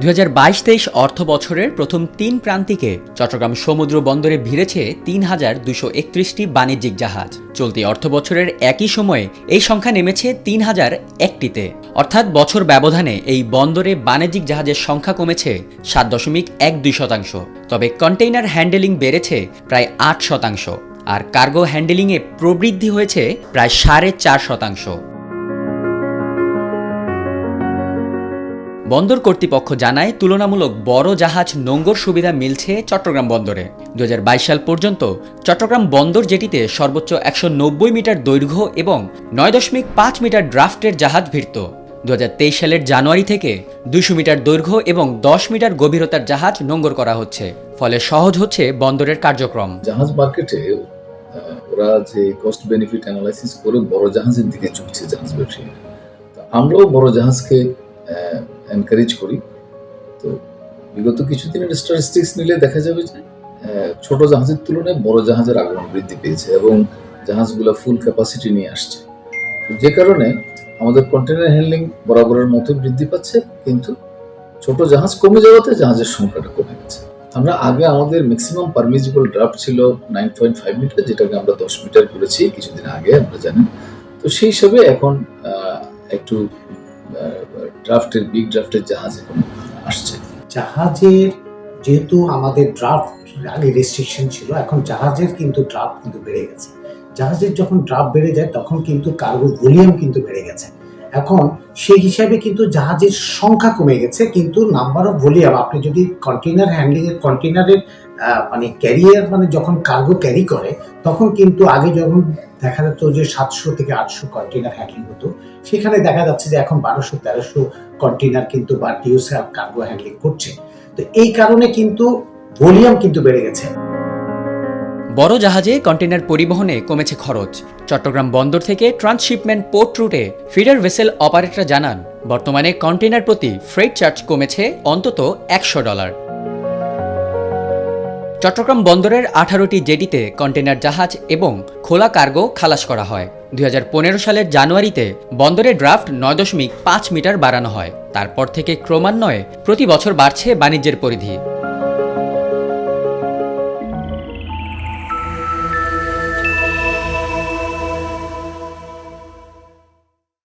দুই বাইশ তেইশ অর্থ বছরের প্রথম তিন প্রান্তিকে চট্টগ্রাম সমুদ্র বন্দরে ভিড়েছে তিন হাজার দুশো একত্রিশটি বাণিজ্যিক জাহাজ। চলতি অর্থ বছরের একই সময়ে এই সংখ্যা নেমেছে তিন হাজার একটিতে। অর্থাৎ বছর ব্যবধানে এই বন্দরে বাণিজ্যিক জাহাজের সংখ্যা কমেছে সাত দশমিক এক দুই শতাংশ। তবে কন্টেইনার হ্যান্ডেলিং বেড়েছে প্রায় আট শতাংশ। আর কার্গো হ্যান্ডেলিংয়ে প্রবৃদ্ধি হয়েছে প্রায় সাড়ে চার শতাংশ। বন্দর কর্তৃপক্ষ জানায়, তুলনামূলক বড় জাহাজ নোঙ্গর সুবিধা মিলছে চট্টগ্রাম বন্দরে। দু সাল পর্যন্ত চট্টগ্রাম বন্দর জেটিতে সর্বোচ্চ একশো নব্বই মিটার দৈর্ঘ্য এবং নয় দশমিক পাঁচ মিটার ড্রাফটের জাহাজ ভিড়ত। দু সালের জানুয়ারি থেকে দুশো মিটার দৈর্ঘ্য এবং দশ মিটার গভীরতার জাহাজ নোঙ্গর করা হচ্ছে। ফলে সহজ হচ্ছে বন্দরের কার্যক্রম। জাহাজ মার্কেটে ওরা যে কস্ট বেনিফিট অ্যানালাইসিস করে বড় জাহাজের দিকে জাহাজ আমরাও বড় জাহাজকে এনকারেজ করি। তো বিগত কিছুদিনের স্ট্যাটিস্টিক্স নিলে দেখা যাবে যে ছোট জাহাজের তুলনায় বড় জাহাজের আগমন বৃদ্ধি পেয়েছে এবং জাহাজগুলো ফুল ক্যাপাসিটি নিয়ে আসছে। যে কারণে আমাদের কন্টেনার হ্যান্ডলিং বরাবরের মতো বৃদ্ধি পাচ্ছে, কিন্তু ছোট জাহাজ কমে যাওয়াতে জাহাজের সংখ্যাটা কমে গেছে। আমরা আগে আমাদের ম্যাক্সিমাম পারমিজিবল ড্রাফট ছিল নাইন পয়েন্ট ফাইভ মিটার যেটাকে আমরা দশ মিটার করেছি কিছুদিন আগে আমরা জানেন। তো সেই হিসাবে এখন একটু ড্রাফটের বিগ ড্রাফটের জাহাজে আসছে। জাহাজের যেহেতু আমাদের ড্রাফট আগে রেস্ট্রিকশন ছিল, এখন জাহাজের কিন্তু ড্রাফট কিন্তু বেড়ে গেছে। জাহাজের যখন ড্রাফট বেড়ে যায়, তখন কিন্তু কার্গো ভলিউম কিন্তু বেড়ে গেছে। এখন সেই হিসাবে কিন্তু জাহাজের সংখ্যা কমে গেছে, কিন্তু নাম্বার অফ ভলিউম, আপনি যদি কন্টেনার হ্যান্ডলিং এর কন্টেনারের মানে ক্যারিয়ার মানে যখন কার্গো ক্যারি করে, তখন কিন্তু আগে যখন দেখা যেত যে সাতশো থেকে আটশো কন্টেনার হ্যান্ডলিং হতো, সেখানে দেখা যাচ্ছে যে এখন বারোশো, তেরোশো কন্টেনার কিন্তু বা টিউসার কার্গো হ্যান্ডলিং করছে। তো এই কারণে কিন্তু ভলিউম কিন্তু বেড়ে গেছে। বড় জাহাজে কন্টেনার পরিবহনে কমেছে খরচ। চট্টগ্রাম বন্দর থেকে ট্রান্সশিপমেন্ট পোর্ট রুটে ফিডার ভেসেল অপারেটর জানান, বর্তমানে কন্টেনার প্রতি ফ্রেট চার্জ কমেছে অন্তত একশো ডলার। চট্টগ্রাম বন্দরের আঠারোটি জেটিতে কন্টেনার জাহাজ এবং খোলা কার্গো খালাস করা হয়। দুই হাজার পনেরো সালের জানুয়ারিতে বন্দরের ড্রাফট নয় দশমিক পাঁচ মিটার বাড়ানো হয়। তারপর থেকে ক্রমান্বয়ে প্রতি বছর বাড়ছে বাণিজ্যের পরিধি।